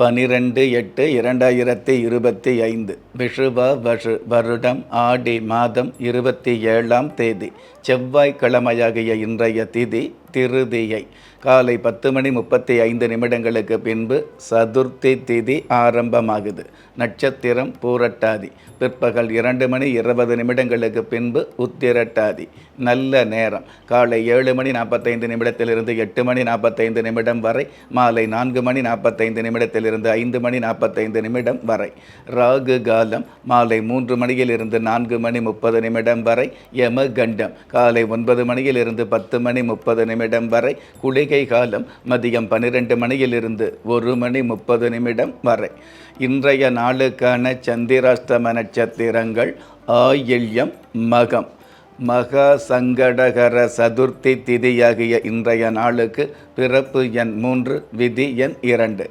பனிரெண்டு எட்டு இரண்டாயிரத்தி இருபத்தி ஐந்து விஷுவ வஷு வருடம் ஆடி மாதம் இருபத்தி ஏழாம் தேதி செவ்வாய்க்கிழமையாகிய இன்றைய திதி திருதியை. காலை பத்து மணி முப்பத்தி ஐந்து நிமிடங்களுக்கு பின்பு சதுர்த்தி திதி ஆரம்பமாகுது. நட்சத்திரம் பூரட்டாதி. பிற்பகல் இரண்டு மணி இருபது நிமிடங்களுக்கு பின்பு உத்திரட்டாதி. நல்ல நேரம். காலை ஏழு மணி நாற்பத்தைந்து நிமிடத்திலிருந்து எட்டு மணி நாற்பத்தைந்து நிமிடம் வரை மாலை நான்கு மணி நாற்பத்தைந்து நிமிடத்திலிருந்து ஐந்து மணி நாற்பத்தைந்து நிமிடம் வரை. ராகு காலம் மாலை மூன்று மணியிலிருந்து நான்கு மணி முப்பது நிமிடம் வரை யம கண்டம் காலை ஒன்பது மணியிலிருந்து பத்து மணி முப்பது நிமிடம் வரை பண்டிகை காலம் மதியம் பன்னிரெண்டு மணியிலிருந்து ஒரு மணி முப்பது நிமிடம் வரை. இன்றைய நாளுக்கான சந்திராஷ்டம நட்சத்திரங்கள் ஆயில்யம் மகம். மகா சங்கடகர சதுர்த்தி திதியாகிய இன்றைய நாளுக்கு பிறப்பு எண் மூன்று விதி எண் இரண்டு.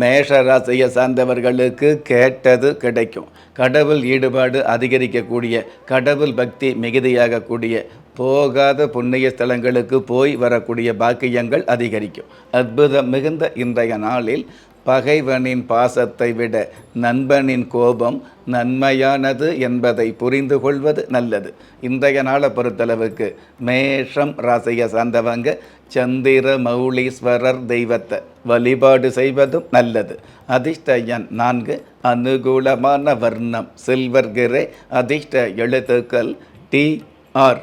மேஷ ராசியை சார்ந்தவர்களுக்கு கேட்டது கிடைக்கும். கடவுள் ஈடுபாடு அதிகரிக்கக்கூடிய கடவுள் பக்தி மிகுதியாகக்கூடிய போகாத புண்ணிய ஸ்தலங்களுக்கு போய் வரக்கூடிய பாக்கியங்கள் அதிகரிக்கும். அற்புதம் மிகுந்த இன்றைய நாளில் பகைவனின் பாசத்தை விட நண்பனின் கோபம் நன்மையானது என்பதை புரிந்து கொள்வது நல்லது. இன்றைய நாளை பொறுத்தளவுக்கு மேஷம் ராசியை சார்ந்தவங்க சந்திர மௌலீஸ்வரர் தெய்வத்தை வழிபாடு செய்வதும் நல்லது. அதிர்ஷ்ட எண் நான்கு அனுகூலமான வர்ணம் சில்வர் கிரே அதிர்ஷ்ட எழுத்துக்கள் டி ஆர்.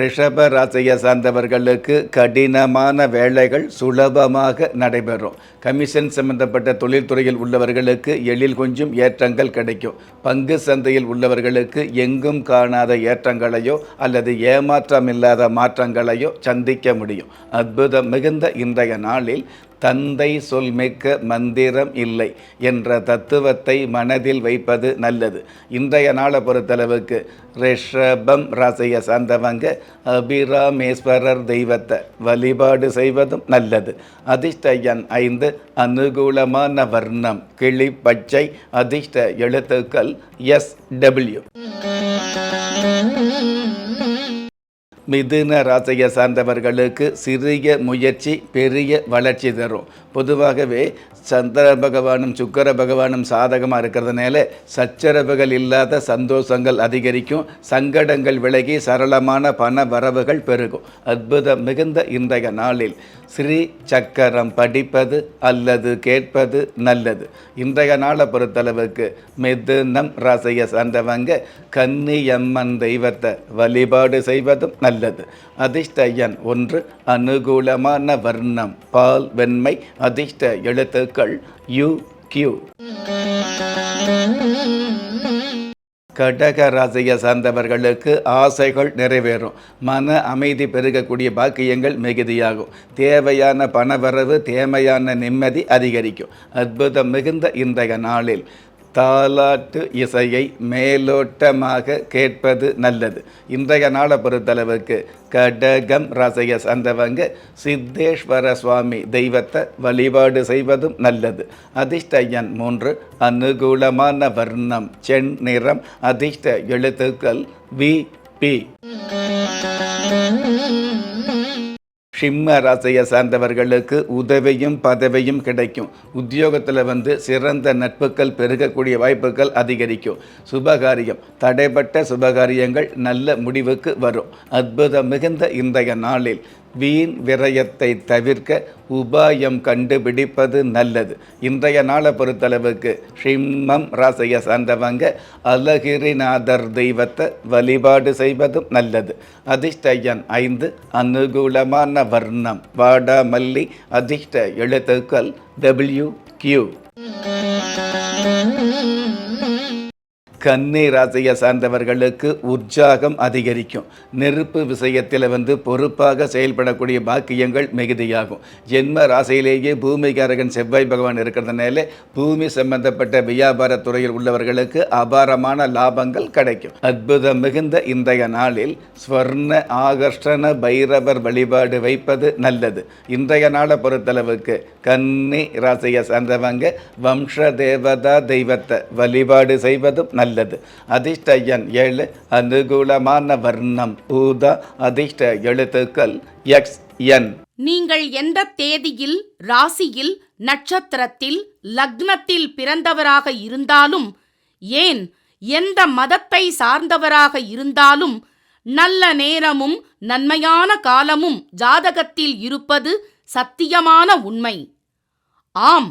ரிஷப ராசியை சார்ந்தவர்களுக்கு கடினமான வேலைகள் சுலபமாக நடைபெறும். கமிஷன் சம்பந்தப்பட்ட தொழில்துறையில் உள்ளவர்களுக்கு எழில் கொஞ்சம் ஏற்றங்கள் கிடைக்கும். பங்கு சந்தையில் உள்ளவர்களுக்கு எங்கும் காணாத ஏற்றங்களையோ அல்லது ஏமாற்றமில்லாத மாற்றங்களையோ சந்திக்க முடியும். அற்புதம் மிகுந்த இன்றைய நாளில் தந்தை சொல்மிக்க மந்திரம் இல்லை என்ற தத்துவத்தை மனதில் வைப்பது நல்லது. இன்றைய நாளை பொறுத்தளவுக்கு ரிஷபம் ராசியை சார்ந்தவங்க அபிராமேஸ்வரர் தெய்வத்தை வழிபாடு செய்வதும் நல்லது. அதிர்ஷ்ட எண் ஐந்து அனுகூலமான வர்ணம் கிளி பச்சை அதிர்ஷ்ட எழுத்துக்கள் எஸ் டபிள்யூ. மிதுன ராசியை சார்ந்தவர்களுக்கு சிறிய முயற்சி பெரிய வளர்ச்சி தரும். பொதுவாகவே சந்திர பகவானும் சுக்கர பகவானும் சாதகமாக இருக்கிறதுனால சச்சரவுகள் இல்லாத சந்தோஷங்கள் அதிகரிக்கும். சங்கடங்கள் விலகி சரளமான பண வரவுகள் பெருகும். அற்புதம் மிகுந்த இன்றைய நாளில் ஸ்ரீ சக்கரம் படிப்பது அல்லது கேட்பது நல்லது. இன்றைய நாளை பொறுத்தளவுக்கு மிதுனம் ராசியை சார்ந்தவங்க கன்னியம்மன் தெய்வத்தை வழிபாடு செய்வதும் அல்லது அதிர்ஷ்ட எண் ஒன்று அனுகூலமான வர்ணம் பால் வெண்மை அதிர்ஷ்ட எழுத்துக்கள் யு கியூ. கடக ராசியை சார்ந்தவர்களுக்கு ஆசைகள் நிறைவேறும். மன அமைதி பெருகக்கூடிய பாக்கியங்கள் மிகுதியாகும். தேவையான பணவரவு தேவையான நிம்மதி அதிகரிக்கும். அற்புதம் மிகுந்த இன்றைய நாளில். தாலாட்டு இசையை மேலோட்டமாக கேட்பது நல்லது. இன்றைய நாளை பொறுத்தளவுக்கு கடகம் ராசியை சந்தவங்க சித்தேஸ்வர சுவாமி தெய்வத்தை வழிபாடு செய்வதும் நல்லது. அதிர்ஷ்ட எண் மூன்று அனுகூலமான வர்ணம் செண் நிறம் அதிர்ஷ்ட எழுத்துக்கள் வி பி. சிம்ம ராசியை சார்ந்தவர்களுக்கு உதவியும் பதவியும் கிடைக்கும். உத்தியோகத்தில் வந்து சிறந்த நட்புகள் பெருகக்கூடிய வாய்ப்புகள் அதிகரிக்கும். சுபகாரியம் தடைப்பட்ட சுபகாரியங்கள் நல்ல முடிவுக்கு வரும். அற்புதம் மிகுந்த இன்றைய நாளில். வீண் விரயத்தை தவிர்க்க உபாயம் கண்டுபிடிப்பது நல்லது. இன்றைய நாளை பொறுத்தளவுக்கு சிம்மம் ராசியை சார்ந்தவங்க அலகிரிநாதர் தெய்வத்தை வழிபாடு செய்வதும் நல்லது. அதிர்ஷ்டயன் ஐந்து அனுகூலமான வர்ணம் வாடாமல்லி அதிர்ஷ்ட எழுத்துக்கள் டபிள்யூ கியூ கன்னி ராசியை சார்ந்தவர்களுக்கு உற்சாகம் அதிகரிக்கும். நெருப்பு விஷயத்தில் வந்து பொறுப்பாக செயல்படக்கூடிய பாக்கியங்கள் மிகுதியாகும். ஜென்ம ராசியிலேயே பூமிகாரகன் செவ்வாய் பகவான் இருக்கிறதுனால பூமி சம்பந்தப்பட்ட வியாபார துறையில் உள்ளவர்களுக்கு அபாரமான லாபங்கள் கிடைக்கும். அற்புதம் மிகுந்த இன்றைய நாளில் ஸ்வர்ண ஆகர்ஷண பைரவர் வழிபாடு வைப்பது நல்லது. இன்றைய நாளை பொறுத்தளவுக்கு கன்னி ராசியை சார்ந்தவங்க வம்ச தேவதா தெய்வத்தை வழிபாடு செய்வதும் நல்லது. அதிர்ஷ்ட எண் ஏழு அனுகூலமான வர்ணம். ஊதா அதிர்ஷ்ட எழுத்துக்கள் எக்ஸ் என் நீங்கள் எந்த தேதியில் ராசியில் நட்சத்திரத்தில் லக்னத்தில் பிறந்தவராக இருந்தாலும் ஏன் எந்த மதத்தை சார்ந்தவராக இருந்தாலும் நல்ல நேரமும் நன்மையான காலமும் ஜாதகத்தில் இருப்பது சத்தியமான உண்மை. ஆம்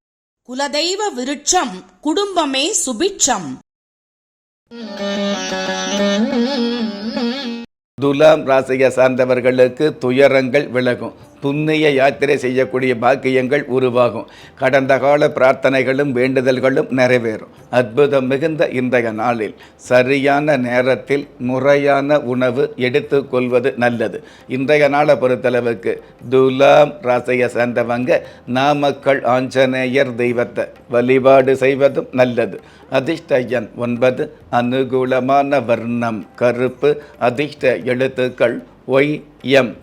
குலதெய்வ விருட்சம் குடும்பமே சுபிட்சம். துலாம் ராசியை சார்ந்தவர்களுக்கு துயரங்கள் விலகும். புண்ணிய யாத்திரை செய்யக்கூடிய பாக்கியங்கள் உருவாகும். கடந்த கால பிரார்த்தனைகளும் வேண்டுதல்களும் நிறைவேறும். அற்புதம் மிகுந்த இன்றைய நாளில் சரியான நேரத்தில் முறையான உணவு எடுத்துக்கொள்வது நல்லது. இன்றைய நாளை பொறுத்தளவுக்கு துலாம் ராசையை சேர்ந்தவங்க நாமக்கல் ஆஞ்சநேயர் தெய்வத்தை வழிபாடு செய்வதும் நல்லது. அதிர்ஷ்ட எண் ஒன்பது அனுகூலமான வர்ணம் கருப்பு அதிர்ஷ்ட எழுத்துக்கள் ஒய் எம்.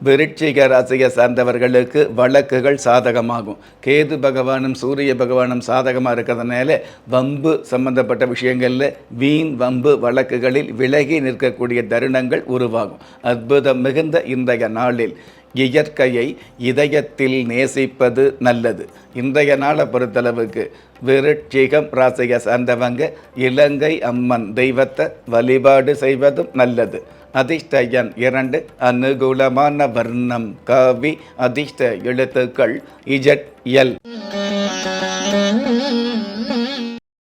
விருட்சிக ராசியை சார்ந்தவர்களுக்கு வழக்குகள் சாதகமாகும். கேது பகவானும் சூரிய பகவானும் சாதகமாக இருக்கிறதுனால வம்பு சம்பந்தப்பட்ட விஷயங்களில் வீண் வம்பு வழக்குகளில் விலகி நிற்கக்கூடிய தருணங்கள் உருவாகும். அற்புதம் மிகுந்த இன்றைய நாளில் இயற்கையை இதயத்தில் நேசிப்பது நல்லது. இன்றைய நாளை பொறுத்தளவுக்கு விருட்சிகம் ராசியை சார்ந்தவங்க இலங்கை அம்மன் தெய்வத்தை வழிபாடு செய்வதும் நல்லது. அதிர்ஷ்டயன் இரண்டு அனுகூலமான வர்ணம் காவி அதிர்ஷ்ட எழுத்துக்கள் இஜட் எல்.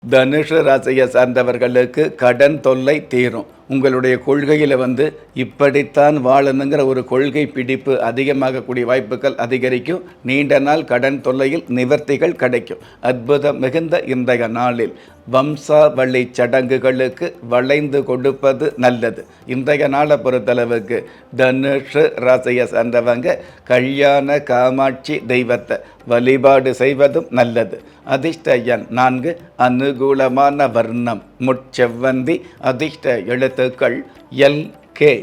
தனுஷ ராசியை சார்ந்தவர்களுக்கு கடன் தொல்லை தீரும். உங்களுடைய கொள்கையில் வந்து இப்படித்தான் வாழணுங்கிற ஒரு கொள்கை பிடிப்பு அதிகமாகக்கூடிய வாய்ப்புகள் அதிகரிக்கும். நீண்ட நாள் கடன் தொல்லையில் நிவர்த்திகள் கிடைக்கும். அற்புதம் மிகுந்த இன்றைய நாளில். வம்சாவளி சடங்குகளுக்கு வளைந்து கொடுப்பது நல்லது. இன்றைய நாளை பொறுத்தளவுக்கு தனுஷு ராசியை சார்ந்தவங்க கல்யாண காமாட்சி தெய்வத்தை வழிபாடு செய்வதும் நல்லது. அதிர்ஷ்ட எண் நான்கு அனுகூலமான வர்ணம் முட்செவ்வந்தி அதிர்ஷ்ட எழுத்துக்கள் எல் கே.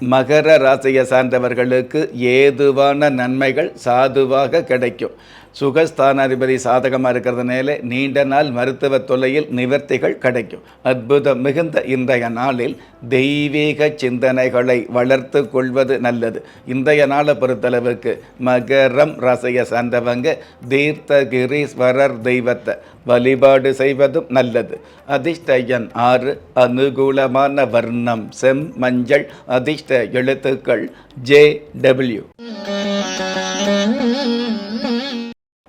மகர ராசியை சார்ந்தவர்களுக்கு ஏதுவான நன்மைகள் சாதுவாக கிடைக்கும். சுகஸ்தானாதிபதி சாதகமாக இருக்கிறதுனால நீண்ட நாள் மருத்துவ தொல்லையில் நிவர்த்திகள் கிடைக்கும். அற்புதம் மிகுந்த இன்றைய நாளில் தெய்வீக சிந்தனைகளை வளர்த்து கொள்வது நல்லது. இன்றைய நாளை பொறுத்தளவுக்கு மகரம் ராசியை சார்ந்தவங்க தீர்த்தகிரீஸ்வரர் தெய்வத்தை வழிபாடு செய்வதும் நல்லது. அதிர்ஷ்டயன் ஆறு அனுகூலமான வர்ணம் செம் மஞ்சள் அதிர்ஷ்ட அதிர்ஷ்ட எழுத்துக்கள் ஜே டபிள்யூ.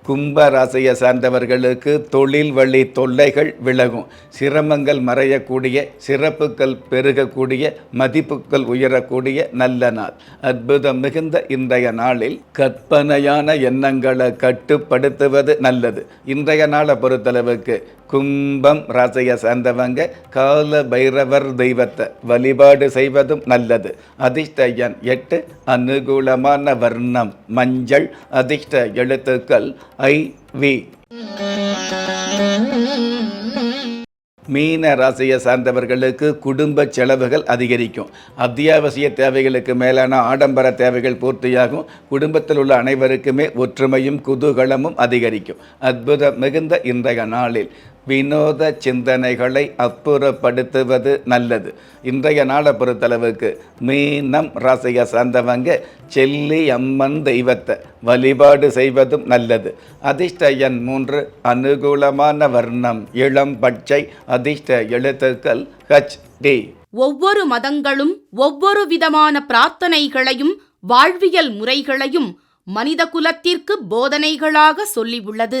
கும்ப ராசியை சார்ந்தவர்களுக்கு தொழில் வழி தொல்லைகள் விலகும். சிரமங்கள் மறையக்கூடிய சிறப்புகள் பெருகக்கூடிய மதிப்புகள் உயரக்கூடிய நல்ல நாள். அற்புதம் மிகுந்த இன்றைய நாளில் கற்பனையான எண்ணங்களை கட்டுப்படுத்துவது நல்லது. இன்றைய நாளை பொறுத்தளவுக்கு கும்பம் ராசியை சார்ந்தவங்க கால பைரவர் தெய்வத்தை வழிபாடு செய்வதும் நல்லது. அதிர்ஷ்ட எண் எட்டு அனுகூலமான வர்ணம் மஞ்சள் அதிர்ஷ்ட எழுத்துக்கள் ஐவி மீன ராசியை சார்ந்தவர்களுக்கு குடும்ப செலவுகள் அதிகரிக்கும். அத்தியாவசிய தேவைகளுக்கு மேலான ஆடம்பர தேவைகள் பூர்த்தியாகும். குடும்பத்தில் உள்ள அனைவருக்குமே ஒற்றுமையும் குதூகலமும் அதிகரிக்கும். அற்புதம் மிகுந்த இன்றைய நாளில். வினோத சிந்தனைகளை அப்புறப்படுத்துவது நல்லது. இன்றைய நாளை பொறுத்தளவுக்கு மீனம் ராசியை சார்ந்தவங்க செல்லி அம்மன் தெய்வத்தை வழிபாடு செய்வதும் நல்லது. அதிர்ஷ்ட எண் மூன்று அனுகூலமான வர்ணம் இளம் பச்சை அதிர்ஷ்ட எழுத்துக்கள் ஹச் டி ஒவ்வொரு மதங்களும் ஒவ்வொரு விதமான பிரார்த்தனைகளையும் வாழ்வியல் முறைகளையும் மனித குலத்திற்கு போதனைகளாக சொல்லியுள்ளது